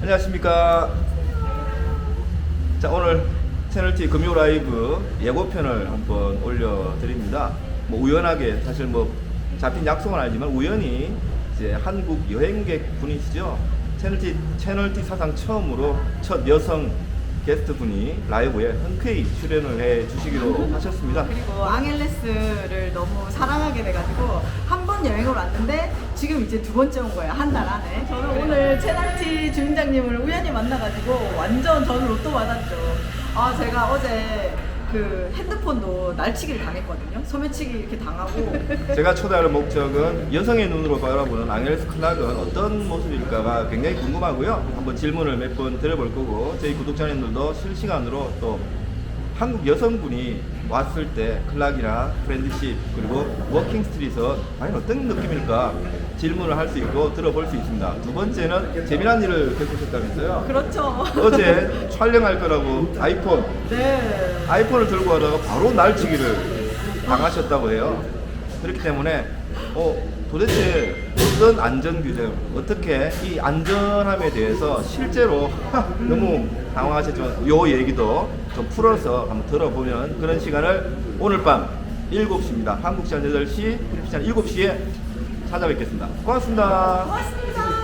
안녕하십니까. 자, 오늘 채널T 금요 라이브 예고편을 한번 올려드립니다. 뭐 우연하게 사실 뭐 잡힌 약속은 아니지만 우연히 이제 한국 여행객 분이시죠. 채널T 채널T 사상 처음으로 첫 여성 게스트 분이 라이브에 흔쾌히 출연을 해 주시기로 하셨습니다. 그리고 앙헬레스를 너무 사랑하게 돼가지고 한 번 여행을 왔는데 지금 이제 두 번째 온 거예요 한 달 안에. 저는 오늘 채널티 주인장님을 우연히 만나가지고 완전 저는 로또 받았죠. 아 제가 어제 그 핸드폰도 날치기를 당했거든요 소매치기 이렇게 당하고 제가 초대하는 목적은 여성의 눈으로 바라보는 앙헬스 클락은 어떤 모습일까가 굉장히 궁금하고요. 한번 질문을 몇 번 드려볼 거고 저희 구독자님들도 실시간으로 또 한국 여성분이 왔을 때 클락이나 프렌드십 그리고 워킹 스트릿은 과연 어떤 느낌일까 질문을 할 수 있고 들어볼 수 있습니다. 두 번째는 재미난 일을 겪으셨다면서요. 그렇죠 어제 촬영할 거라고 아이폰 네 아이폰을 들고 가다가 바로 날치기를 당하셨다고 해요. 그렇기 때문에 어, 도대체 어떤 안전 규정, 어떻게 이 안전함에 대해서 실제로 너무 당황하셨지만 요 얘기도 좀 풀어서 한번 들어보면 그런 시간을 오늘 밤 7시입니다. 한국 시간 8시, 필리핀 시간 7시에 찾아뵙겠습니다. 고맙습니다. 고맙습니다